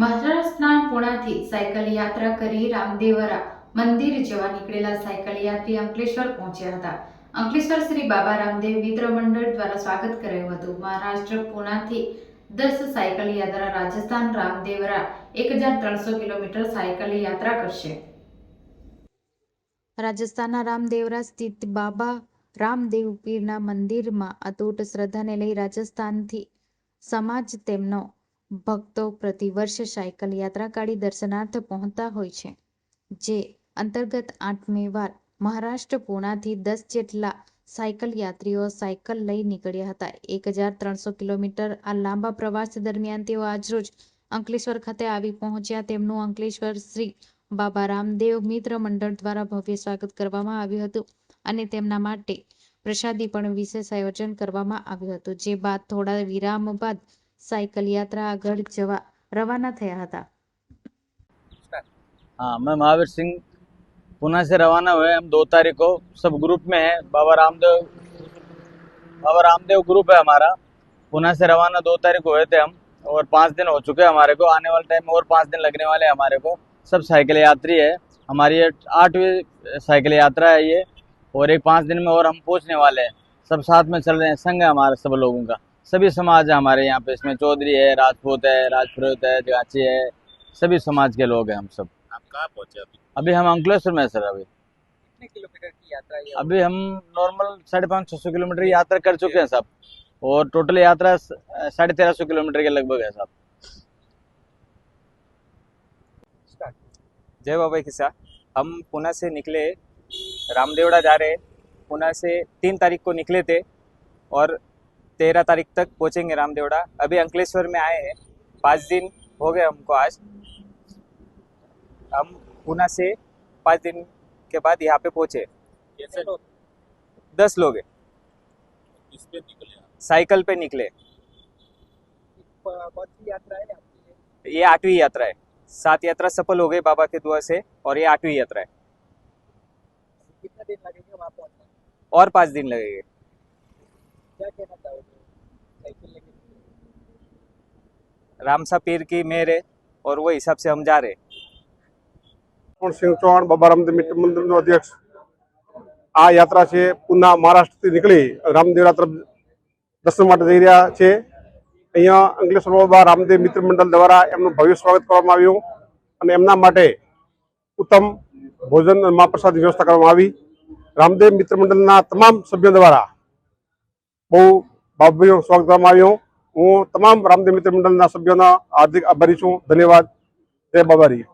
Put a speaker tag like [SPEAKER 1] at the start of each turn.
[SPEAKER 1] મહારાષ્ટ્રના પુણાથી સાયકલ યાત્રા કરી રામદેવરા મંદિર જવા નીકળેલા સાયકલ યાત્રી અંકલેશ્વર પહોંચ્યા હતા. અંકલેશ્વર શ્રી બાબા રામદેવ મિત્ર મંડળ દ્વારા સ્વાગત કરાયું હતું. મહારાષ્ટ્ર પુણાથી દસ સાયકલ યાત્રા રાજસ્થાન રામદેવરા એક હજાર ત્રણસો કિલોમીટર સાયકલ યાત્રા કરશે. રાજસ્થાનના રામદેવરા સ્થિત બાબા રામદેવ પીરના મંદિરમાં અતૂટ શ્રદ્ધાને લઈ રાજસ્થાનથી સમાજ તેમનો ભક્તો પ્રતિવર્ષ સાયકલ યાત્રા કાઢી દર્શનાર્થ પહોંચતા હોય છે, જે અંતર્ગત આઠમી વાર મહારાષ્ટ્ર પૂણાથી દસ જેટલા સાયકલ યાત્રીઓ સાયકલ લઈ નીકળ્યા હતા. એક હજાર ત્રણસો કિલોમીટર આ લાંબા પ્રવાસ દરમિયાન તેઓ આજરોજ અંકલેશ્વર ખાતે આવી પહોંચ્યા. તેમનું અંકલેશ્વર શ્રી બાબા રામદેવ મિત્ર મંડળ દ્વારા ભવ્ય સ્વાગત કરવામાં આવ્યું હતું અને તેમના માટે પ્રસાદી પણ વિશેષ આયોજન કરવામાં આવ્યું હતું, જે બાદ થોડા વિરામ બાદ સાયકલ યાત્રા આગળ જવા રવાના થયા હતા
[SPEAKER 2] हाँ मैं महावीर सिंह पुणे से रवाना हुए हम दो तारीख को सब ग्रुप में है बाबा रामदेव बाबा रामदेव ग्रुप है हमारा पुणे से रवाना दो तारीख को हुए थे हम और पाँच दिन हो चुके हैं हमारे को आने वाले टाइम में और पाँच दिन लगने वाले हैं हमारे को सब साइकिल यात्री है हमारी ये आठवीं साइकिल यात्रा है ये और एक पाँच दिन में और हम पहुँचने वाले हैं सब साथ में चल रहे हैं संघ है हमारा सब लोगों का सभी समाज है हमारे यहाँ पे। इसमें चौधरी है राजपूत है राजपुरोहित है जगाची है। सभी समाज के लोग हैं हम सब।
[SPEAKER 3] आप कहाँ पहुँचे अभी?
[SPEAKER 2] अभी हम अंकलेश्वर में सर अभी।
[SPEAKER 3] कितने किलोमीटर की यात्रा ये?
[SPEAKER 2] अभी हम नॉर्मल साढ़े पाँच छः सौ किलोमीटर की यात्रा कर चुके हैं साहब और टोटल यात्रा साढ़े तेरह सौ किलोमीटर के लगभग है साहब
[SPEAKER 3] जय बाबा किस्सा। हम पुणे से निकले रामदेवड़ा जा रहे। पुणे से तीन तारीख को निकले थे। और तेरह तारीख तक पहुँचेंगे रामदेवड़ा। अभी अंकलेश्वर में आए हैं। पाँच दिन हो गए हमको आज। हम पुणे से पाँच दिन के बाद यहाँ पे पहुँचे। दस लोग हैं? साइकिल पे निकले।
[SPEAKER 4] यात्रा है
[SPEAKER 3] ये आठवीं यात्रा है। सात यात्रा सफल हो गई बाबा के दुआ से और ये आठवीं यात्रा है।
[SPEAKER 4] कितना दिन लगेंगे वहाँ पहुँचने?
[SPEAKER 3] और पाँच दिन लगेंगे। रामसा पीर की मेहर है और वो हिसाब से हम जा रहे हैं
[SPEAKER 5] પણ સિંહ ચૌહાણ બાબા રામદેવ મિત્ર મંદિરનો અધ્યક્ષ આ યાત્રા છે પુના મહારાષ્ટ્રથી નીકળી રામદેવરા તરફ દર્શન માટે જઈ રહ્યા છે અહીંયા અંકલેશ્વર બાબા રામદેવ મિત્ર મંડળ દ્વારા એમનું ભવ્ય સ્વાગત કરવામાં આવ્યું અને એમના માટે ઉત્તમ ભોજન અને મહાપ્રસાદની વ્યવસ્થા કરવામાં આવી રામદેવ મિત્ર મંડળના તમામ સભ્યો દ્વારા બહુ ભવ્ય સ્વાગત કરવામાં આવ્યું હું તમામ રામદેવ મિત્ર મંડળના સભ્યોના હાર્દિક આભારી છું. ધન્યવાદ. જય બાબારી.